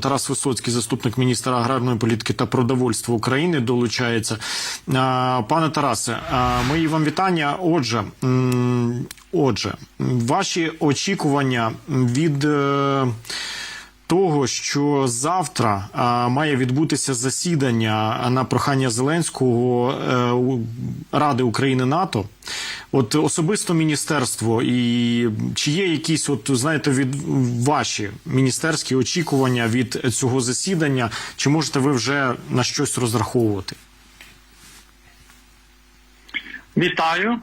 Тарас Висоцький, заступник міністра аграрної політики та продовольства України, долучається. Пане Тарасе, мої вам вітання. Отже, отже, ваші очікування від. е, того, що завтра має відбутися засідання на прохання Зеленського е, Ради України НАТО. От особисто міністерство, і чи є якісь, от знаєте, від ваші міністерські очікування від цього засідання? Чи можете ви вже на щось розраховувати? Вітаю.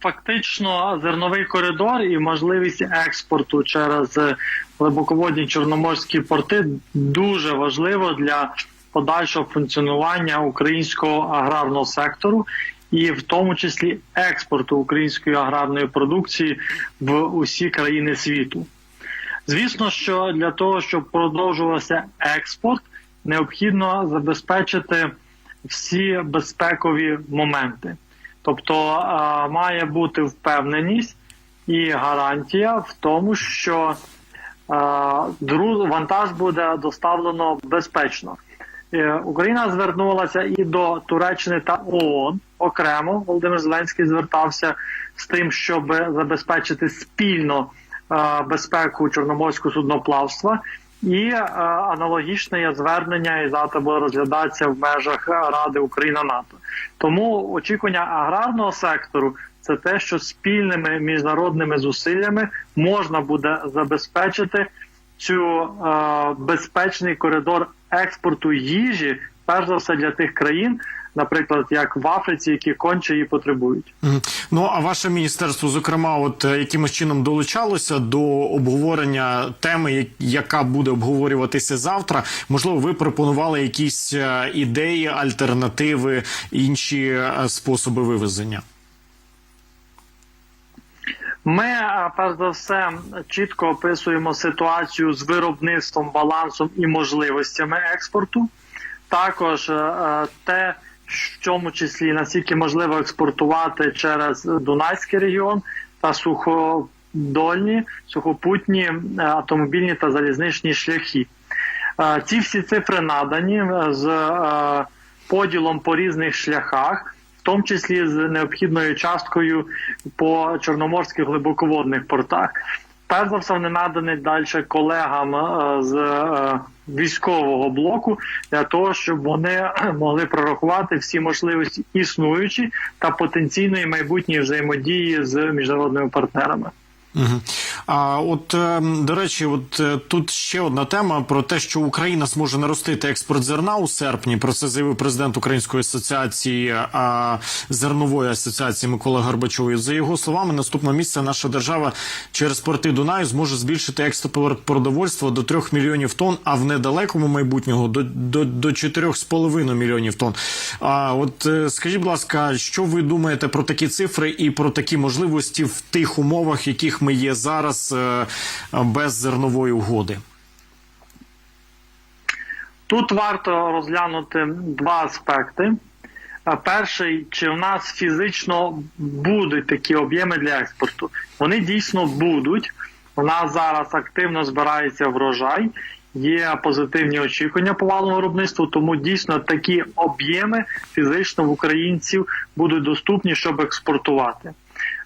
Фактично, зерновий коридор і можливість експорту через е, глибоководні чорноморські порти дуже важливо для подальшого функціонування українського аграрного сектору, і в тому числі експорту української аграрної продукції в усі країни світу. Звісно, що для того, щоб продовжувався експорт, необхідно забезпечити всі безпекові моменти. Тобто має бути впевненість і гарантія в тому, що вантаж буде доставлено безпечно. Е, Україна звернулася і до Туреччини та ООН окремо. Володимир Зеленський звертався з тим, щоб забезпечити спільно е, безпеку чорноморського судноплавства. І е, аналогічне звернення і завтра буде розглядатися в межах Ради Україна НАТО. Тому очікування аграрного сектору це те, що спільними міжнародними зусиллями можна буде забезпечити цю е, безпечний коридор експорту їжі, перш за все для тих країн, наприклад, як в Африці, які конче її потребують. Ну а ваше міністерство, зокрема, от е, якимось чином долучалося до обговорення теми, яка буде обговорюватися завтра. Можливо, ви пропонували якісь е, ідеї, альтернативи, інші способи вивезення. Ми е, перш за все чітко описуємо ситуацію з виробництвом, балансом і можливостями експорту. Також е, е, те, в чому числі наскільки можливо експортувати через Дунайський регіон та суходольні, сухопутні автомобільні та залізничні шляхи. Ці всі цифри надані з поділом по різних шляхах, тому числі з необхідною часткою по чорноморських глибоководних портах. Перш за все, вони надані далі колегам е, з е, військового блоку для того, щоб вони могли прорахувати всі можливості існуючі та потенційної майбутньої взаємодії з міжнародними партнерами. Угу. А от е, до речі, от е, тут ще одна тема про те, що Україна зможе наростити експорт зерна у серпні. Про це заявив президент Української асоціації а, зернової асоціації Микола Горбачов. І За його словами, наступного місяця наша держава через порти Дунаю зможе збільшити експорт продовольства до 3 мільйонів тонн, а в недалекому майбутнього до, до, до 4,5 мільйонів тонн. А от е, скажіть, будь ласка, що ви думаєте про такі цифри і про такі можливості в тих умовах, яких ми є зараз е, без зернової угоди? Тут варто розглянути два аспекти. Перший, чи в нас фізично будуть такі об'єми для експорту? Вони дійсно будуть. У нас зараз активно збирається врожай, є позитивні очікування по валовому виробництву, тому дійсно такі об'єми фізично в українців будуть доступні, щоб експортувати.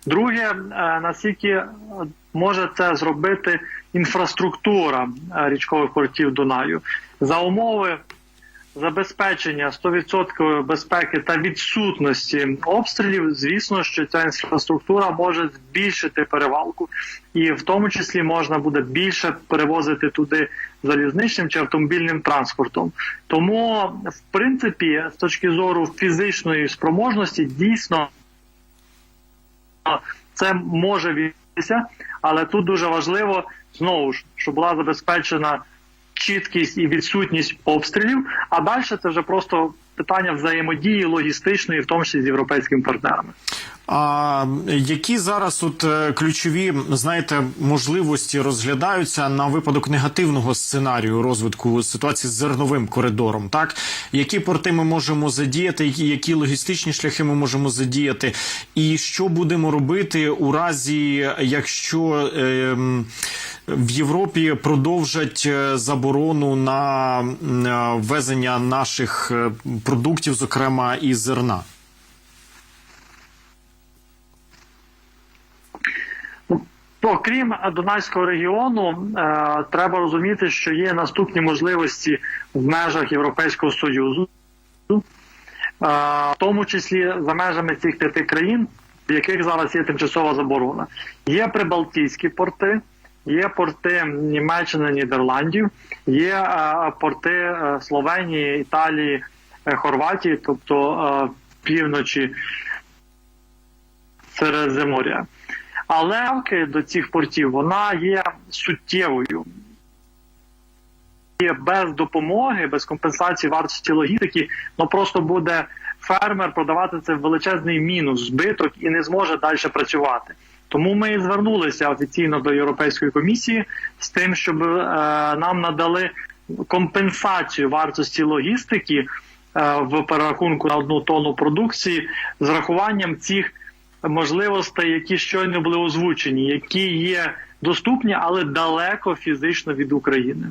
Друге, е, наскільки може це зробити інфраструктура е, річкових портів Дунаю за умови забезпечення 100% безпеки та відсутності обстрілів, звісно, що ця інфраструктура може збільшити перевалку, і в тому числі можна буде більше перевозити туди залізничним чи автомобільним транспортом. Тому, в принципі, з точки зору фізичної спроможності, дійсно це може відбутися, але тут дуже важливо знову ж, щоб була забезпечена чіткість і відсутність обстрілів. А далі це вже просто питання взаємодії логістичної, в тому числі з європейськими партнерами. А які зараз от е, ключові знаєте можливості розглядаються на випадок негативного сценарію розвитку ситуації з зерновим коридором? Так які порти ми можемо задіяти, які, логістичні шляхи ми можемо задіяти, і що будемо робити у разі, якщо ем, в Європі продовжать е, заборону на е, ввезення наших е, продуктів, зокрема і зерна? Окрім Донецького регіону, е, треба розуміти, що є наступні можливості в межах Європейського союзу, е, в тому числі за межами цих п'яти країн, в яких зараз є тимчасова заборона. Є прибалтійські порти, є порти Німеччини, Нідерландів, є е, порти е, Словенії, Італії, е, Хорватії, тобто е, півночі Середземоря. Але до цих портів вона є суттєвою. І без допомоги, без компенсації вартості логістики, ну просто буде фермер продавати це в величезний мінус, збиток і не зможе далі працювати. Тому ми і звернулися офіційно до Європейської комісії з тим, щоб е, нам надали компенсацію вартості логістики е, в перерахунку на одну тонну продукції з рахуванням цих можливостей, які щойно були озвучені, які є доступні, але далеко фізично від України.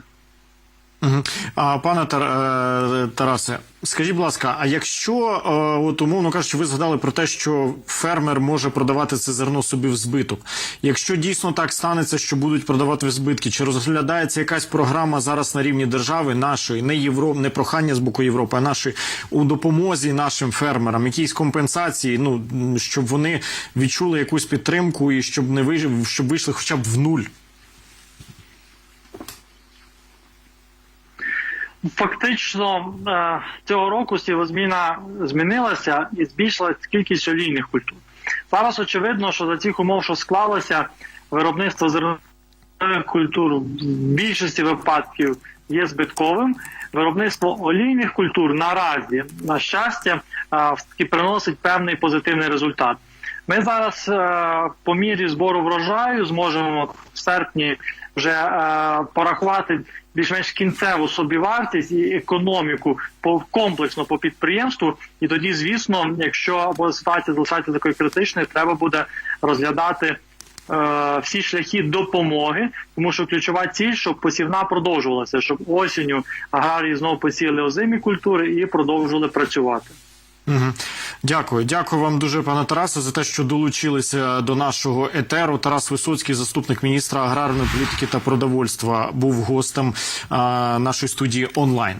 Мгм. А пане е, Тарасе, скажіть, будь ласка, а якщо е, от умовно кажучи, ви згадали про те, що фермер може продавати це зерно собі в збиток. Якщо дійсно так станеться, що будуть продавати в збитки, чи розглядається якась програма зараз на рівні держави нашої, не євро, не прохання з боку Європи, а нашої у допомозі нашим фермерам, якісь компенсації, ну щоб вони відчули якусь підтримку і щоб не вижив, щоб вийшли хоча б в нуль. Фактично е, цього року сівозміна змінилася і збільшилась кількість олійних культур. Зараз очевидно, що за цих умов, що склалося, виробництво зернових культур в більшості випадків є збитковим. Виробництво олійних культур наразі, на щастя, е, все-таки приносить певний позитивний результат. Ми зараз е, по мірі збору врожаю зможемо в серпні вже е, порахувати більш-менш кінцеву собівартість і економіку по комплексно по підприємству. І тоді, звісно, якщо ситуація залишається такою критичною, треба буде розглядати е, всі шляхи допомоги, тому що ключова ціль, щоб посівна продовжувалася, щоб осінню аграрії знову посіяли озимі культури і продовжували працювати. Дякую, дякую вам дуже, пане Тарасе, за те, що долучилися до нашого етеру. Тарас Висоцький, заступник міністра аграрної політики та продовольства, був гостем нашої студії онлайн.